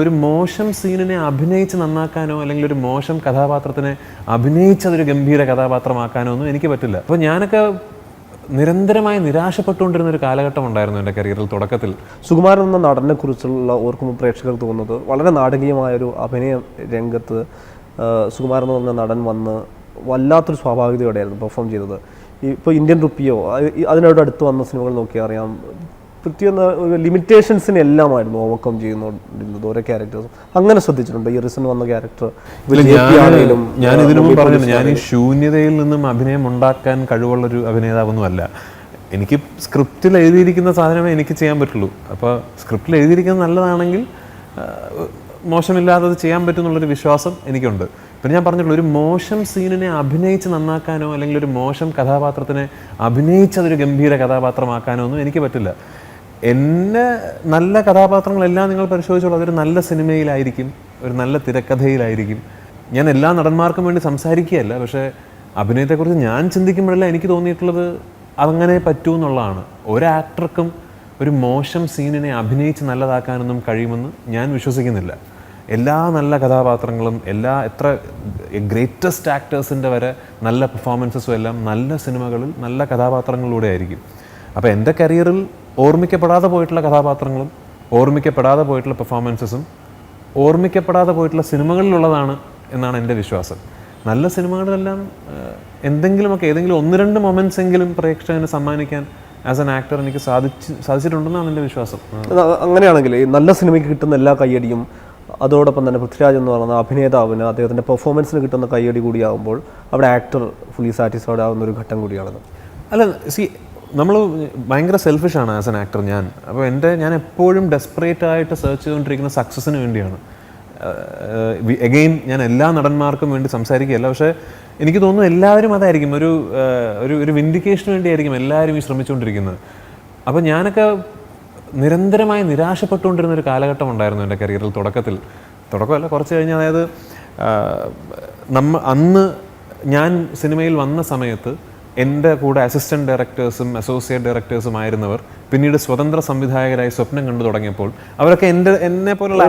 ഒരു മോശം സീനിനെ അഭിനയിച്ച് നന്നാക്കാനോ അല്ലെങ്കിൽ ഒരു മോശം കഥാപാത്രത്തിനെ അഭിനയിച്ച് അതൊരു ഗംഭീര കഥാപാത്രമാക്കാനോ ഒന്നും എനിക്ക് പറ്റില്ല. അപ്പോൾ ഞാനൊക്കെ നിരന്തരമായി നിരാശപ്പെട്ടുകൊണ്ടിരുന്ന ഒരു കാലഘട്ടം ഉണ്ടായിരുന്നു എന്റെ കരിയറിൽ തുടക്കത്തിൽ. സുകുമാരൻ എന്ന നടനെ കുറിച്ചുള്ള ഓർക്കുമ്പോൾ പ്രേക്ഷകർ തോന്നുന്നത് വളരെ നാടകീയമായൊരു അഭിനയ രംഗത്ത് സുകുമാരൻ എന്ന് പറഞ്ഞ നടൻ വന്ന് വല്ലാത്തൊരു സ്വാഭാവികതയോടെയായിരുന്നു പെർഫോം ചെയ്തത്. ഇപ്പോൾ ഇന്ത്യൻ റുപ്പിയോ അതിനോട് അടുത്ത് വന്ന സിനിമകൾ നോക്കിയാൽ അറിയാം. പറ്റിയെന്ന ഒരു ലിമിറ്റേഷൻസിനെ എല്ലാമായിരുന്നു ഓവർകം ചെയ്യുന്നുണ്ടിരുന്നത് ഓരോ ക്യാരക്ടേഴ്സും അങ്ങനെ ശ്രദ്ധിച്ചിട്ടുണ്ട്. ഈ റിസൺ വന്ന ക്യാരക്ടർ ഞാൻ ഇതിനു പറഞ്ഞില്ല ഞാൻ ഈ ശൂന്യതയിൽ നിന്നും അഭിനയം ഉണ്ടാക്കാൻ കഴിവുള്ള ഒരു അഭിനേതാവൊന്നും അല്ല എനിക്ക് സ്ക്രിപ്റ്റിൽ എഴുതിയിരിക്കുന്ന സാധനമേ എനിക്ക് ചെയ്യാൻ പറ്റുള്ളൂ. അപ്പോൾ സ്ക്രിപ്റ്റിൽ എഴുതിയിരിക്കുന്നത് നല്ലതാണെങ്കിൽ മോശമില്ലാത്തത് ചെയ്യാൻ പറ്റും എന്നുള്ളൊരു വിശ്വാസം എനിക്കുണ്ട്. പിന്നെ ഞാൻ പറഞ്ഞിട്ടുള്ള ഒരു മോശം സീനിനെ അഭിനയിച്ച് നന്നാക്കാനോ അല്ലെങ്കിൽ ഒരു മോശം കഥാപാത്രത്തിനെ അഭിനയിച്ചതൊരു ഗംഭീര കഥാപാത്രമാക്കാനോ ഒന്നും എനിക്ക് പറ്റില്ല. എന്നെ നല്ല കഥാപാത്രങ്ങളെല്ലാം നിങ്ങൾ പരിശോധിച്ചോളൂ. അതൊരു നല്ല സിനിമയിലായിരിക്കും ഒരു നല്ല തിരക്കഥയിലായിരിക്കും. ഞാൻ എല്ലാ നടന്മാർക്കും വേണ്ടി സംസാരിക്കുകയല്ല പക്ഷേ അഭിനയത്തെക്കുറിച്ച് ഞാൻ ചിന്തിക്കുമ്പോഴല്ല എനിക്ക് തോന്നിയിട്ടുള്ളത് അതങ്ങനെ പറ്റൂ എന്നുള്ളതാണ്. ഒരു ആക്ടർക്കും ഒരു മോശം സീനിനെ അഭിനയിച്ച് നല്ലതാക്കാനൊന്നും കഴിയുമെന്ന് ഞാൻ വിശ്വസിക്കുന്നില്ല. എല്ലാ നല്ല കഥാപാത്രങ്ങളും എല്ലാ എത്ര ഗ്രേറ്റസ്റ്റ് ആക്ടേഴ്സിന്റെ വരെ നല്ല പെർഫോമൻസസും എല്ലാം നല്ല സിനിമകളിൽ നല്ല കഥാപാത്രങ്ങളിലൂടെ ആയിരിക്കും. അപ്പോൾ എന്റെ കരിയറിൽ ഓർമ്മിക്കപ്പെടാതെ പോയിട്ടുള്ള കഥാപാത്രങ്ങളും ഓർമ്മിക്കപ്പെടാതെ പോയിട്ടുള്ള പെർഫോമൻസസും ഓർമ്മിക്കപ്പെടാതെ പോയിട്ടുള്ള സിനിമകളിലുള്ളതാണ് എന്നാണ് എന്റെ വിശ്വാസം നല്ല സിനിമകളിലെല്ലാം ഏഹ്, എന്തെങ്കിലുമൊക്കെ ഏതെങ്കിലും ഒന്ന് രണ്ട് മൊമെന്റ്സ് എങ്കിലും പ്രേക്ഷകനെ സമ്മാനിക്കാൻ ആസ് എൻ ആക്ടർ എനിക്ക് സാധിച്ച് സാധിച്ചിട്ടുണ്ടെന്നാണ് എന്റെ വിശ്വാസം. അങ്ങനെയാണെങ്കിൽ ഈ നല്ല സിനിമയ്ക്ക് കിട്ടുന്ന എല്ലാ കയ്യടിയും അതോടൊപ്പം തന്നെ പൃഥ്വിരാജ് എന്ന് പറയുന്ന അഭിനേതാവിന് അദ്ദേഹത്തിന്റെ പെർഫോമൻസിന് കിട്ടുന്ന കയ്യടി കൂടിയാകുമ്പോൾ അവിടെ ആക്ടർ ഫുള്ളി സാറ്റിസ്ഫൈഡ് ആവുന്ന ഒരു ഘട്ടം കൂടിയാണത് അല്ല സി നമ്മൾ ഭയങ്കര സെൽഫിഷാണ് ആസ് എൻ ആക്ടർ ഞാൻ. അപ്പോൾ എന്റെ ഞാൻ എപ്പോഴും ഡെസ്പറേറ്റ് ആയിട്ട് സെർച്ച് ചെയ്തുകൊണ്ടിരിക്കുന്ന സക്സസ്സിന് വേണ്ടിയാണ്. എഗെയിൻ ഞാൻ എല്ലാ നടന്മാർക്കും വേണ്ടി സംസാരിക്കുകയല്ല. പക്ഷേ എനിക്ക് തോന്നുന്നു എല്ലാവരും അതായിരിക്കും. ഒരു ഒരു ഒരു വിൻഡിക്കേഷന് വേണ്ടിയായിരിക്കും എല്ലാവരും ഈ ശ്രമിച്ചുകൊണ്ടിരിക്കുന്നത് അപ്പോൾ ഞാനൊക്കെ നിരന്തരമായി നിരാശപ്പെട്ടുകൊണ്ടിരുന്ന ഒരു കാലഘട്ടം ഉണ്ടായിരുന്നു എന്റെ കരിയറിൽ തുടക്കത്തിൽ. തുടക്കമല്ല കുറച്ച് കഴിഞ്ഞ് അതായത് നമ്മ അന്ന് ഞാൻ സിനിമയിൽ വന്ന സമയത്ത് എന്റെ കൂടെ അസിസ്റ്റന്റ് ഡയറക്ടേഴ്സും അസോസിയേറ്റ് ഡയറക്ടേഴ്സും ആയിരുന്നവർ പിന്നീട് സ്വതന്ത്ര സംവിധായകരായി സ്വപ്നം കണ്ടു തുടങ്ങിയപ്പോൾ അവരൊക്കെ എന്റെ എന്നെ പോലുള്ള.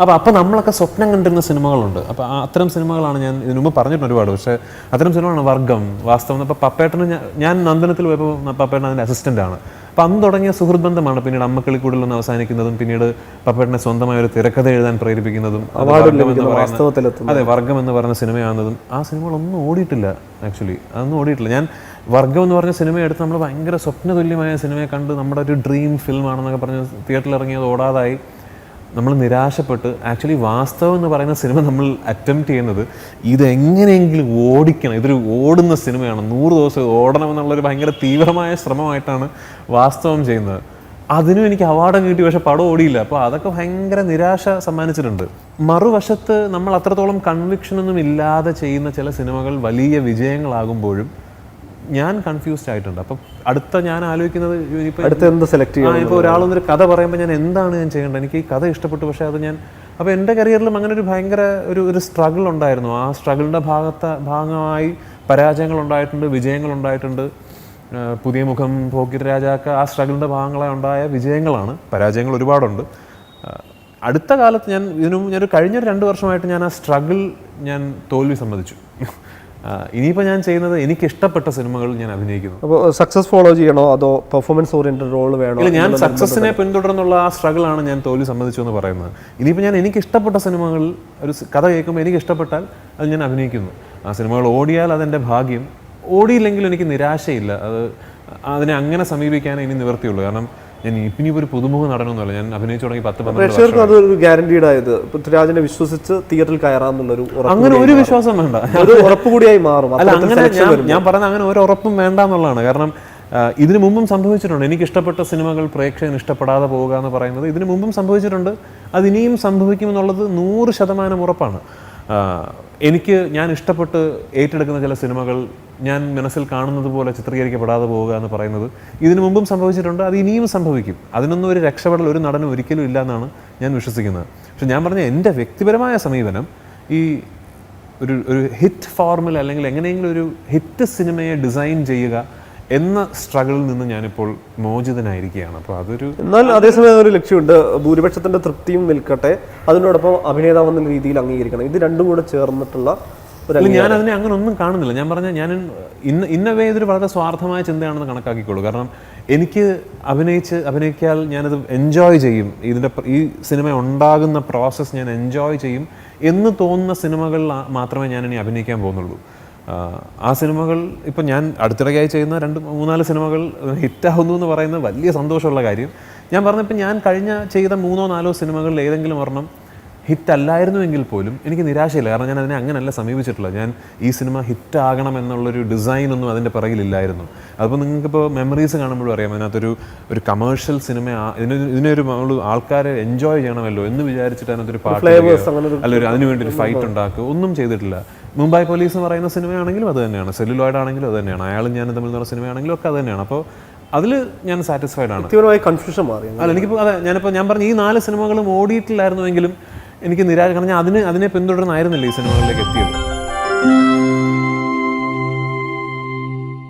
അപ്പോൾ അപ്പോൾ നമ്മളൊക്കെ സ്വപ്നം കണ്ടിരുന്ന സിനിമകളുണ്ട്. അപ്പോൾ അത്തരം സിനിമകളാണ് ഞാൻ ഇതിനു മുമ്പ് പറഞ്ഞിട്ടുണ്ട് ഒരുപാട്. പക്ഷേ അത്തരം സിനിമകളാണ് വർഗം. വാസ്തവം അപ്പോൾ പപ്പേട്ടന് ഞാൻ- ഞാൻ നന്ദനത്തിൽ പോയപ്പോൾ പപ്പേട്ടൻ അതിന്റെ അസിസ്റ്റന്റ് ആണ്. അപ്പം അന്ന് തുടങ്ങിയ സുഹൃത്ത് ബന്ധമാണ് പിന്നീട് അമ്മക്കിളിക്കൂടിലൊന്ന് അവസാനിക്കുന്നതും പിന്നീട് പപ്പേട്ടനെ സ്വന്തമായ ഒരു തിരക്കഥ എഴുതാൻ പ്രേരിപ്പിക്കുന്നതും അതെ വർഗം എന്ന് പറഞ്ഞ സിനിമയാണെന്നതും ആ സിനിമകളൊന്നും ഓടിയിട്ടില്ല ആക്ച്വലി അതൊന്നും ഓടിയിട്ടില്ല. ഞാൻ വർഗം എന്ന് പറഞ്ഞ സിനിമ എടുത്ത് നമ്മൾ ഭയങ്കര സ്വപ്നതുല്യമായ സിനിമയെ കണ്ട് നമ്മുടെ ഒരു ഡ്രീം ഫിലിം ആണെന്നൊക്കെ പറഞ്ഞ് തിയേറ്ററിൽ ഇറങ്ങിയത് ഓടാതായി. നമ്മൾ നിരാശപ്പെട്ട് ആക്ച്വലി വാസ്തവം എന്ന് പറയുന്ന സിനിമ നമ്മൾ അറ്റംപ്റ്റ് ചെയ്യുന്നത് ഇതെങ്ങനെയെങ്കിലും ഓടിക്കണം. ഇതൊരു ഓടുന്ന സിനിമയാണ്. നൂറ് ദിവസം ഓടണം എന്നുള്ളൊരു ഭയങ്കര തീവ്രമായ ശ്രമമായിട്ടാണ് വാസ്തവം ചെയ്യുന്നത്. അതിനും എനിക്ക് അവാർഡ് കിട്ടി പക്ഷെ പടം ഓടിയില്ല. അപ്പോൾ അതൊക്കെ ഭയങ്കര നിരാശ സമ്മാനിച്ചിട്ടുണ്ട്. മറുവശത്ത് നമ്മൾ അത്രത്തോളം കൺവിക്ഷനൊന്നും ഇല്ലാതെ ചെയ്യുന്ന ചില സിനിമകൾ വലിയ വിജയങ്ങളാകുമ്പോഴും ഞാൻ കൺഫ്യൂസ്ഡ് ആയിട്ടുണ്ട്. അപ്പം അടുത്ത ഞാൻ ആലോചിക്കുന്നത് അടുത്ത എന്ത് സെലക്ട് ചെയ്യാം ചെയ്യും ഇപ്പോൾ ഒരാളൊന്നൊരു കഥ പറയുമ്പോൾ ഞാൻ എന്താണ് ഞാൻ ചെയ്യേണ്ടത്? എനിക്ക് ഈ കഥ ഇഷ്ടപ്പെട്ടു പക്ഷേ അത് ഞാൻ അപ്പോൾ എന്റെ കരിയറിലും അങ്ങനെ ഒരു ഭയങ്കര ഒരു ഒരു സ്ട്രഗിൾ ഉണ്ടായിരുന്നു. ആ സ്ട്രഗിളിന്റെ ഭാഗത്ത് ഭാഗമായി പരാജയങ്ങൾ ഉണ്ടായിട്ടുണ്ട് വിജയങ്ങൾ ഉണ്ടായിട്ടുണ്ട്. പുതിയ മുഖം പോക്കിർ രാജാക്ക ആ സ്ട്രഗിളിന്റെ ഭാഗങ്ങളായി ഉണ്ടായ വിജയങ്ങളാണ്. പരാജയങ്ങൾ ഒരുപാടുണ്ട്. അടുത്ത കാലത്ത് ഞാൻ ഇതിനും ഞാൻ ഞാനൊരു കഴിഞ്ഞൊരു രണ്ട് വർഷമായിട്ട് ഞാൻ ആ സ്ട്രഗിൾ ഞാൻ തോൽവി സമ്മതിച്ചു. ഇനിയിപ്പോൾ ഞാൻ ചെയ്യുന്നത് എനിക്ക് ഇഷ്ടപ്പെട്ട സിനിമകളിൽ ഞാൻ അഭിനയിക്കുന്നു. അപ്പോൾ സക്സസ് ഫോളോ ചെയ്യണോ? അതോ പെർഫോമൻസ് ഓറിയന്റഡ് റോൾ വേണോ? ഞാൻ സക്സസിനെ പിന്തുടർന്നുള്ള ആ സ്ട്രഗിൾ ആണ് ഞാൻ തോൽവി സമ്മതിച്ചു എന്ന് പറയുന്നത്. ഇനിയിപ്പോൾ ഞാൻ എനിക്ക് ഇഷ്ടപ്പെട്ട സിനിമകളിൽ ഒരു കഥ കേൾക്കുമ്പോൾ എനിക്ക് ഇഷ്ടപ്പെട്ടാൽ അത് ഞാൻ അഭിനയിക്കുന്നു. ആ സിനിമകൾ ഓടിയാൽ അതെന്റെ ഭാഗ്യം. ഓടിയില്ലെങ്കിലും എനിക്ക് നിരാശയില്ല. അത് അതിനെ അങ്ങനെ സമീപിക്കാനേ ഇനി നിവർത്തിയുള്ളൂ കാരണം ഞാൻ ഇനി ഒരു പുതുമുഖ നടനൊന്നുമല്ല ഞാൻ അഭിനയിച്ചു തുടങ്ങി പത്ത് പ്രേക്ഷകർക്ക് അതൊരു ഗ്യാരണ്ടീഡ് ആയത് പൃഥ്വിരാജിനെ വിശ്വസിച്ച് തിയേറ്ററിൽ കയറാന്നുള്ളൊരു അങ്ങനെ ഒരു വിശ്വാസം വേണ്ട. ഒരു ഉറപ്പ് കൂടിയായി മാറും. അല്ല അങ്ങനെ ഞാൻ പറഞ്ഞ അങ്ങനെ ഒരു ഉറപ്പും വേണ്ട എന്നുള്ളതാണ് കാരണം ഇതിനു മുമ്പും സംഭവിച്ചിട്ടുണ്ട്. എനിക്ക് ഇഷ്ടപ്പെട്ട സിനിമകൾ പ്രേക്ഷകന് ഇഷ്ടപ്പെടാതെ പോവുക എന്ന് പറയുന്നത് ഇതിനു മുമ്പും സംഭവിച്ചിട്ടുണ്ട്. അത് ഇനിയും സംഭവിക്കുമെന്നുള്ളത് നൂറ് ശതമാനം ഉറപ്പാണ്. എനിക്ക് ഞാൻ ഇഷ്ടപ്പെട്ട് ഏറ്റെടുക്കുന്ന ചില സിനിമകൾ ഞാൻ മനസ്സിൽ കാണുന്നത് പോലെ ചിത്രീകരിക്കപ്പെടാതെ പോവുക എന്ന് പറയുന്നത് ഇതിനു മുമ്പും സംഭവിച്ചിട്ടുണ്ട് അത് ഇനിയും സംഭവിക്കും. അതിനൊന്നും ഒരു രക്ഷപ്പെടൽ ഒരു നടനും ഒരിക്കലും ഇല്ല എന്നാണ് ഞാൻ വിശ്വസിക്കുന്നത്. പക്ഷെ ഞാൻ പറഞ്ഞ എന്റെ വ്യക്തിപരമായ സമീപനം ഈ ഒരു ഒരു ഹിറ്റ് ഫോർമുല അല്ലെങ്കിൽ എങ്ങനെയെങ്കിലും ഒരു ഹിറ്റ് സിനിമയെ ഡിസൈൻ ചെയ്യുക എന്ന സ്ട്രഗിളിൽ നിന്ന് ഞാനിപ്പോൾ മോചിതനായിരിക്കുകയാണ്. അപ്പോൾ അതൊരു എന്നാൽ അതേസമയം ഒരു ലക്ഷ്യമുണ്ട്. ഭൂരിപക്ഷത്തിന്റെ തൃപ്തിയും നിൽക്കട്ടെ. അതിനോടൊപ്പം അഭിനേതാവ് എന്ന രീതിയിൽ അംഗീകരിക്കണം. ഇത് രണ്ടും കൂടെ ചേർന്നിട്ടുള്ള ഞാൻ അതിനെ അങ്ങനെ ഒന്നും കാണുന്നില്ല. ഞാൻ പറഞ്ഞ ഞാൻ ഇന്ന ഇന്നവേ ഇതൊരു വളരെ സ്വാർത്ഥമായ ചിന്തയാണെന്ന് കണക്കാക്കിക്കോളൂ. കാരണം എനിക്ക് അഭിനയിച്ച് അഭിനയിക്കാൽ ഞാനത് എൻജോയ് ചെയ്യും. ഇതിന്റെ ഈ സിനിമ ഉണ്ടാകുന്ന പ്രോസസ്സ് ഞാൻ എൻജോയ് ചെയ്യും എന്ന് തോന്നുന്ന സിനിമകളിൽ മാത്രമേ ഞാൻ ഇനി അഭിനയിക്കാൻ പോകുന്നുള്ളൂ. ആ, സിനിമകൾ ഇപ്പം ഞാൻ അടുത്തിടയ്ക്കായി ചെയ്യുന്ന രണ്ട് മൂന്നാൽ സിനിമകൾ ഹിറ്റാവുന്നു എന്ന് പറയുന്നത് വലിയ സന്തോഷമുള്ള കാര്യം. ഞാൻ പറഞ്ഞപ്പോൾ ഞാൻ കഴിഞ്ഞ ചെയ്ത മൂന്നോ നാലോ സിനിമകളിൽ ഏതെങ്കിലും ഒരെണ്ണം ഹിറ്റല്ലായിരുന്നുവെങ്കിൽ പോലും എനിക്ക് നിരാശയില്ല. കാരണം ഞാൻ അതിനെ അങ്ങനെയല്ല സമീപിച്ചിട്ടുള്ള ഞാൻ ഈ സിനിമ ഹിറ്റാകണം എന്നുള്ളൊരു ഡിസൈൻ ഒന്നും അതിന്റെ പിറകിലില്ലായിരുന്നു. അതിപ്പോൾ നിങ്ങൾക്കിപ്പോൾ മെമ്മറീസ് കാണുമ്പോഴും അറിയാം. അതിനകത്തൊരു ഒരു കമേഴ്ഷ്യൽ സിനിമ ഇതിന് ഇതിനൊരു നമ്മൾ ആൾക്കാരെ എൻജോയ് ചെയ്യണമല്ലോ എന്ന് വിചാരിച്ചിട്ട് അതിനകത്തൊരു പാട്ട് അല്ലെങ്കിൽ അതിനുവേണ്ടി ഒരു ഫൈറ്റ് ഉണ്ടാക്കുക ഒന്നും ചെയ്തിട്ടില്ല. മുംബൈ പോലീസ് എന്ന് പറയുന്ന സിനിമയാണെങ്കിലും അത് തന്നെയാണ്. സെല്ലുലോയിഡ് ആണെങ്കിലും അത് തന്നെയാണ്. അയാളും ഞാൻ തമ്മിൽ നിന്നുള്ള സിനിമയാണെങ്കിലും ഒക്കെ അത് തന്നെയാണ്. അപ്പോൾ അതിൽ ഞാൻ സാറ്റിസ്ഫൈഡ് ആണ്. തീവ്രമായി കൺഫ്യൂഷൻ മാറി. അല്ല എനിക്കിപ്പോൾ അതെ ഞാനിപ്പോൾ ഞാൻ പറഞ്ഞു ഈ നാല് സിനിമകളും ഓടിയിട്ടില്ലായിരുന്നുവെങ്കിലും എനിക്ക് നിരാശ കാരണം ഞാൻ അതിന് അതിനെ പിന്തുടർന്നായിരുന്നില്ല ഈ സിനിമകളിലേക്ക് എത്തിയത്.